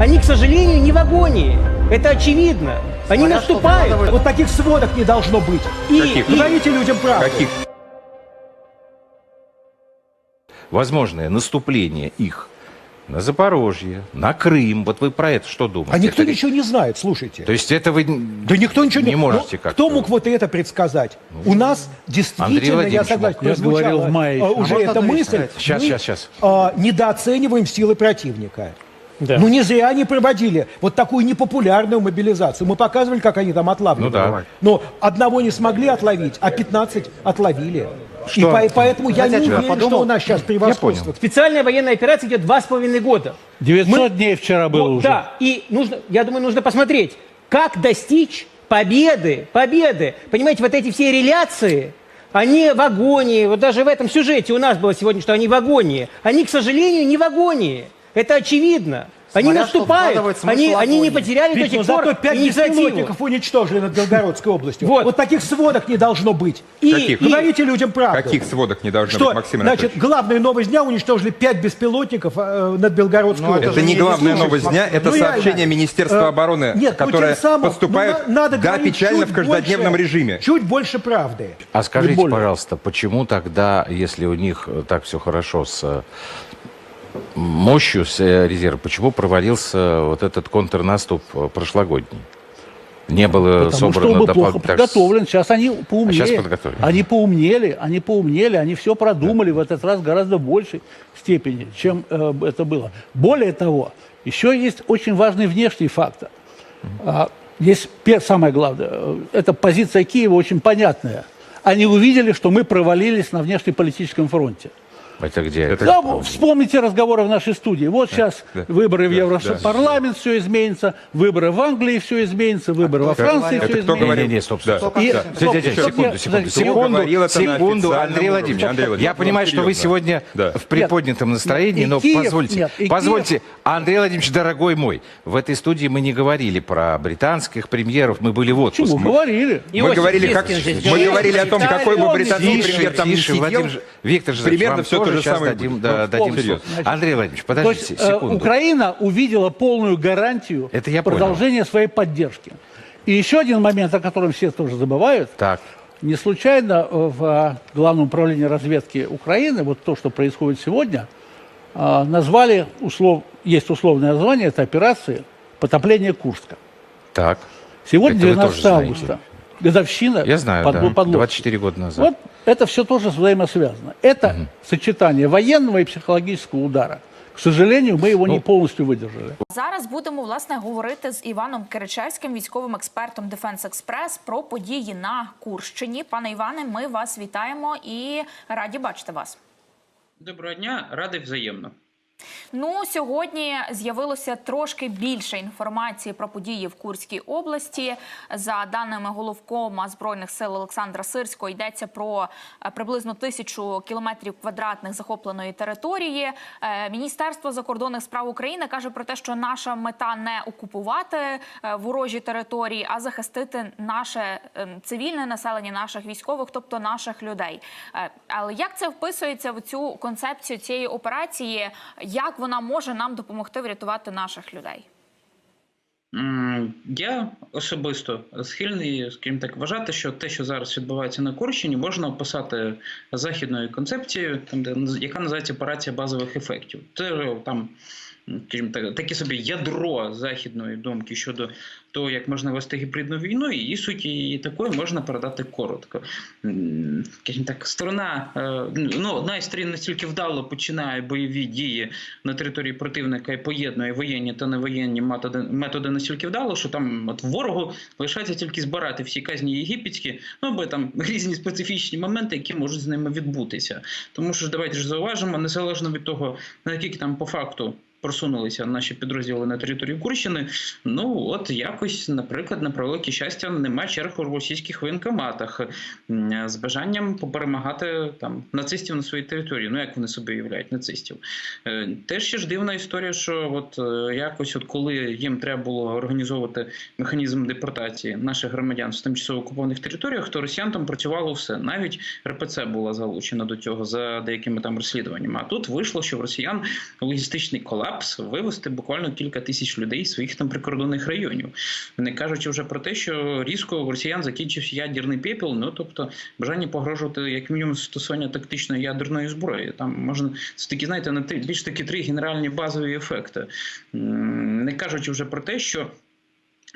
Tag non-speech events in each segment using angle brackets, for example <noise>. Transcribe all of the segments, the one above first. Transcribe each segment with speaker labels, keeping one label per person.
Speaker 1: Они, к сожалению, не в агонии. Это очевидно. Они
Speaker 2: Смотря
Speaker 1: наступают.
Speaker 3: Вот таких сводок не должно быть.
Speaker 1: И,
Speaker 4: Каких?
Speaker 1: и-
Speaker 3: Говорите людям правду.
Speaker 4: Каких? Возможное наступление их на Запорожье, на Крым. Вот вы про это что думаете?
Speaker 3: А никто
Speaker 4: Это-
Speaker 3: ничего не знает, слушайте.
Speaker 4: То есть это вы
Speaker 3: Да никто ничего
Speaker 4: не
Speaker 3: Ну,
Speaker 4: можете как
Speaker 3: Кто мог вот это предсказать? У нас действительно, я согласен.
Speaker 5: Я говорил в мае
Speaker 3: а, уже
Speaker 2: А
Speaker 3: эта мысль.
Speaker 4: Сейчас,
Speaker 3: мы,
Speaker 4: сейчас, сейчас.
Speaker 3: а, недооцениваем силы противника.
Speaker 1: Да.
Speaker 3: Ну не зря они проводили вот такую непопулярную мобилизацию. Мы показывали, как они там отлавливали.
Speaker 4: Ну да.
Speaker 3: Но одного не смогли отловить, а 15 отловили.
Speaker 4: Что?
Speaker 3: И по- поэтому я
Speaker 2: Знаете,
Speaker 3: не уверен, что
Speaker 2: подумал?
Speaker 3: у нас сейчас превосходство.
Speaker 1: Специальная военная операция идет два с половиной года.
Speaker 5: 900
Speaker 1: Мы-
Speaker 5: дней вчера было
Speaker 1: Вот,
Speaker 5: уже.
Speaker 1: Да, и нужно, я думаю, нужно посмотреть, как достичь победы, победы. Понимаете, вот эти все реляции, они в агонии. Вот даже в этом сюжете у нас было сегодня, что они в агонии. Они, к сожалению, не в агонии. Это очевидно. Они
Speaker 2: Смотря
Speaker 1: наступают. Они, они не потеряли
Speaker 3: Ведь,
Speaker 1: до
Speaker 3: ну,
Speaker 1: сих пор
Speaker 3: зато пять
Speaker 1: инициативу.
Speaker 3: беспилотников уничтожили над Белгородской областью.
Speaker 1: Вот.
Speaker 3: Вот. таких сводок не должно быть.
Speaker 1: И-
Speaker 4: Каких?
Speaker 1: и-
Speaker 3: Говорите людям правду.
Speaker 4: Каких сводок не должно
Speaker 3: Что,
Speaker 4: быть, Максим
Speaker 3: значит, главная новость дня уничтожили пять беспилотников э, над Белгородской
Speaker 2: Ну, это
Speaker 3: областью.
Speaker 4: Это не главная новость дня, это
Speaker 3: Ну,
Speaker 4: сообщение
Speaker 3: реально.
Speaker 4: Министерства
Speaker 3: Э,
Speaker 4: обороны,
Speaker 3: нет, ну,
Speaker 4: которое
Speaker 3: тем самым,
Speaker 4: поступает
Speaker 3: ну, на- надо
Speaker 4: да, печально в каждодневном
Speaker 3: больше-
Speaker 4: режиме.
Speaker 3: Чуть больше правды.
Speaker 4: А скажите, пожалуйста, почему тогда, если у них так все хорошо с мощью с резерва, почему провалился вот этот контрнаступ э, прошлогодний? Не было
Speaker 5: Потому что
Speaker 4: собрано
Speaker 5: он был плохо подготовлен. Сейчас они поумнели.
Speaker 4: А сейчас подготовили.
Speaker 5: Они поумнели, они поумнели, они все продумали в этот раз гораздо большей степени, чем э, это было. Более того, еще есть очень важный внешний фактор. А, Есть самое главное, э, это позиция Киева очень понятная. Они увидели, что мы провалились на внешнеполитическом фронте.
Speaker 4: Это где?
Speaker 6: Это-
Speaker 5: Да, вспомните разговоры в нашей студии. Вот сейчас
Speaker 6: да,
Speaker 5: выборы в
Speaker 6: да,
Speaker 5: Европарламент, все изменится, выборы в Англии, все изменится, выборы во Франции,
Speaker 6: это
Speaker 5: все
Speaker 6: кто
Speaker 5: изменится.
Speaker 6: говорил?
Speaker 4: Не, не, стоп,
Speaker 6: Да.
Speaker 4: стоп.
Speaker 5: И-
Speaker 4: Стоп,
Speaker 5: стоп,
Speaker 4: Секунду,
Speaker 5: стоп,
Speaker 4: секунду, секунду,
Speaker 6: на
Speaker 4: секунду,
Speaker 6: официальном
Speaker 4: Андрей Владимирович.
Speaker 6: Андрей Владимирович,
Speaker 4: Я понимаю,
Speaker 6: ну,
Speaker 4: что вы сегодня
Speaker 6: Да.
Speaker 4: в приподнятом настроении,
Speaker 5: И
Speaker 4: но
Speaker 5: Киев-
Speaker 4: позвольте,
Speaker 5: нет,
Speaker 4: позвольте, Андрей Владимирович, дорогой мой, в этой студии мы не говорили про британских премьеров, мы были в отпуске.
Speaker 5: Почему?
Speaker 4: Мы-
Speaker 5: Говорили.
Speaker 6: Мы говорили, как, мы говорили о том, какой бы британский премьер там не
Speaker 4: тише, Ж- Виктор
Speaker 6: Примерно
Speaker 4: вам тоже
Speaker 6: же
Speaker 4: сейчас
Speaker 6: самое
Speaker 4: дадим, да,
Speaker 6: Ну,
Speaker 4: дадим слово. Андрей Владимирович, подождите
Speaker 5: есть э,
Speaker 4: секунду.
Speaker 5: Украина увидела полную гарантию
Speaker 4: Это я понял.
Speaker 5: продолжения своей поддержки. И еще один момент, о котором все тоже забывают.
Speaker 4: Так,
Speaker 5: Не случайно э, в Главном управлении разведки Украины вот то, что происходит сегодня, а, назвали, услов, есть условное название этой операции «Потопление Курска».
Speaker 4: так.
Speaker 5: Сегодня
Speaker 4: Это вы
Speaker 5: 12
Speaker 4: тоже знаете.
Speaker 5: августа. Годовщина.
Speaker 4: Я знаю,
Speaker 5: под-
Speaker 4: да,
Speaker 5: подло-
Speaker 4: 24 года назад.
Speaker 5: Вот это все тоже взаимосвязано. Это сочетание военного и психологического удара. К сожалению, мы его не полностью выдержали.
Speaker 7: Зараз будемо власне говорити з Іваном Киричевським, військовим експертом Defense Express, про події на Курщині. Пане Іване, ми вас вітаємо і раді бачити вас.
Speaker 8: Доброго дня, радий взаємно.
Speaker 7: Ну сьогодні з'явилося трошки більше інформації про події в Курській області. За даними головкома збройних сил Олександра Сирського, йдеться про е, приблизно тисячу кілометрів квадратних захопленої території. Е, Міністерство закордонних справ України каже про те, що наша мета не окупувати е, ворожі території, а захистити наше цивільне населення, наших військових, тобто наших людей. Але як це вписується в цю концепцію цієї операції? Як вона може нам допомогти врятувати наших людей?
Speaker 8: Я особисто схильний, скажімо так, вважати, що те, що зараз відбувається на Курщині, можна описати західною концепцією, яка називається операція базових ефектів. Це е, там, скажімо так, таке собі ядро західної думки щодо того, як можна вести гібридну війну, і її суть її такою можна передати коротко. Скажімо так, сторона, е, ну, одна із сторін настільки вдало починає бойові дії на території противника і поєднує воєнні та невоєнні методи, методи настільки вдало, що там от ворогу лишається тільки збирати всі казні єгипетські, ну або там <laughs> різні специфічні моменти, які можуть з ними відбутися. Тому що давайте ж зауважимо, незалежно від того, наскільки там по факту. Просунулися наші підрозділи на території Курщини. Ну от якось, наприклад, на превелике щастя, нема черг у російських воєнкоматах з бажанням поперемагати там нацистів на своїй території. Ну як вони собі уявляють нацистів? Е, Теж ще ж дивна історія, що от е, якось, от коли їм треба було організовувати механізм депортації наших громадян з тимчасово окупованих територіях, то росіян там працювало все. Навіть РПЦ була залучена до цього за деякими там розслідуваннями. А тут вийшло, що в росіян логістичний колапс. Колапс вивести буквально кілька тисяч людей з своїх там прикордонних районів. Не кажучи вже про те, що різко у росіян закінчився ядерний пепел, ну тобто бажання погрожувати як мінімум стосування тактичної ядерної зброї. Там можна це такі, знаєте, на більш такі три генеральні базові ефекти. Не кажучи вже про те, що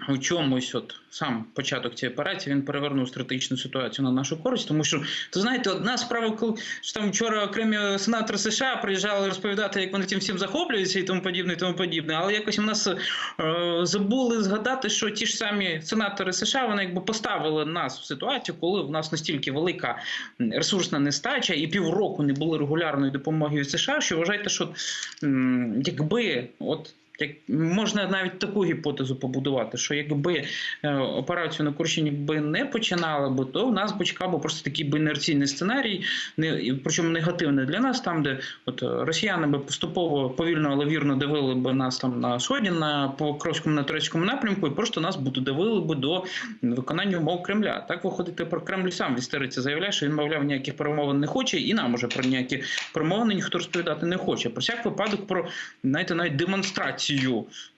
Speaker 8: у чомусь, от сам початок цієї операції, він перевернув стратегічну ситуацію на нашу користь, тому що то знаєте, одна справа, коли що там вчора окремі сенатори США приїжджали розповідати, як вони цим всім захоплюються і тому подібне, і тому подібне. Але якось в нас е, забули згадати, що ті ж самі сенатори США вони якби поставили нас в ситуацію, коли в нас настільки велика ресурсна нестача, і півроку не було регулярної допомоги від США, що вважайте, що якби от. Як можна навіть таку гіпотезу побудувати, що якби е, операцію на Курщині би не починали би, то в нас би чекав би просто такий би інерційний сценарій, не причому негативний для нас, там де от росіяни би поступово повільно, але вірно дивили би нас там на сході, на Покровському на турецькому напрямку, і просто нас би додавили би до виконання умов Кремля. Так виходить, тепер Кремль сам в істериці заявляє, що він мовляв ніяких перемовин не хоче, і нам уже про ніякі перемовини ніхто розповідати не хоче. Про всяк випадок про знаєте, навіть демонстрацію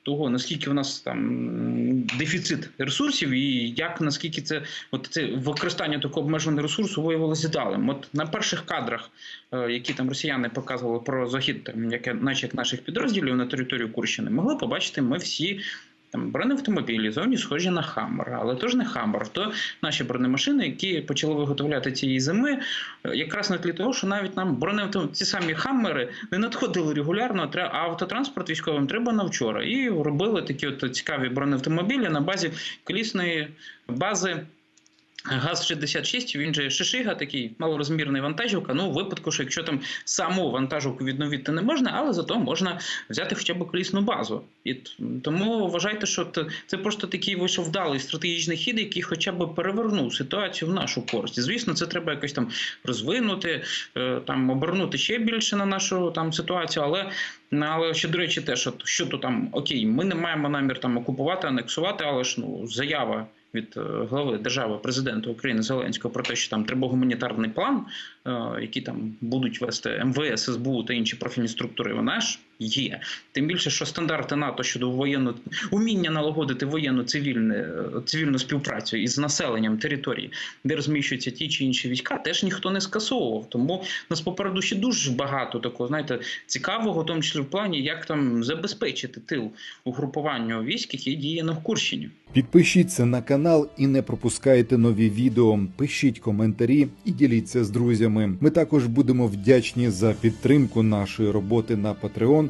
Speaker 8: того, наскільки в нас там дефіцит ресурсів, і як наскільки це от це використання такого обмеженого ресурсу виявилося далим. От на перших кадрах, е, які там росіяни показували про захід, там яке, наче як наших підрозділів на територію Курщини, могли побачити ми всі. Там бронеавтомобілі зовні схожі на Хаммер, але то ж не Хаммер, то наші бронемашини, які почали виготовляти цієї зими, е, якраз на тлі того, що навіть нам бронеавтомобілі, ці самі Хаммери не надходили регулярно, а автотранспорт військовим треба на вчора. І робили такі от цікаві бронеавтомобілі на базі колісної бази. ГАЗ-66, він же Шишига, такий малорозмірний вантажівка. Ну, у випадку, що якщо там саму вантажівку відновити не можна, але зато можна взяти хоча б колісну базу. І тому вважайте, що це просто такий вийшов вдалий стратегічний хід, який хоча б перевернув ситуацію в нашу користь. Звісно, це треба якось там розвинути, е, там обернути ще більше на нашу там ситуацію, але. Але ще до речі, теж от, що то там окей, ми не маємо намір там окупувати, анексувати, але ж ну заява від голови глави держави президента України Зеленського про те, що там треба гуманітарний план, е, який там будуть вести МВС, СБУ та інші профільні структури. Вона ж є. Тим більше, що стандарти НАТО щодо воєнного уміння налагодити воєнну цивільне цивільну співпрацю із населенням території, де розміщуються ті чи інші війська, теж ніхто не скасовував. Тому нас попереду ще дуже багато такого, знаєте, цікавого, в тому числі в плані, як там забезпечити тил угрупуванню військ, які діє на Курщині.
Speaker 2: Підпишіться на канал і не пропускайте нові відео. Пишіть коментарі і діліться з друзями. Ми також будемо вдячні за підтримку нашої роботи на Patreon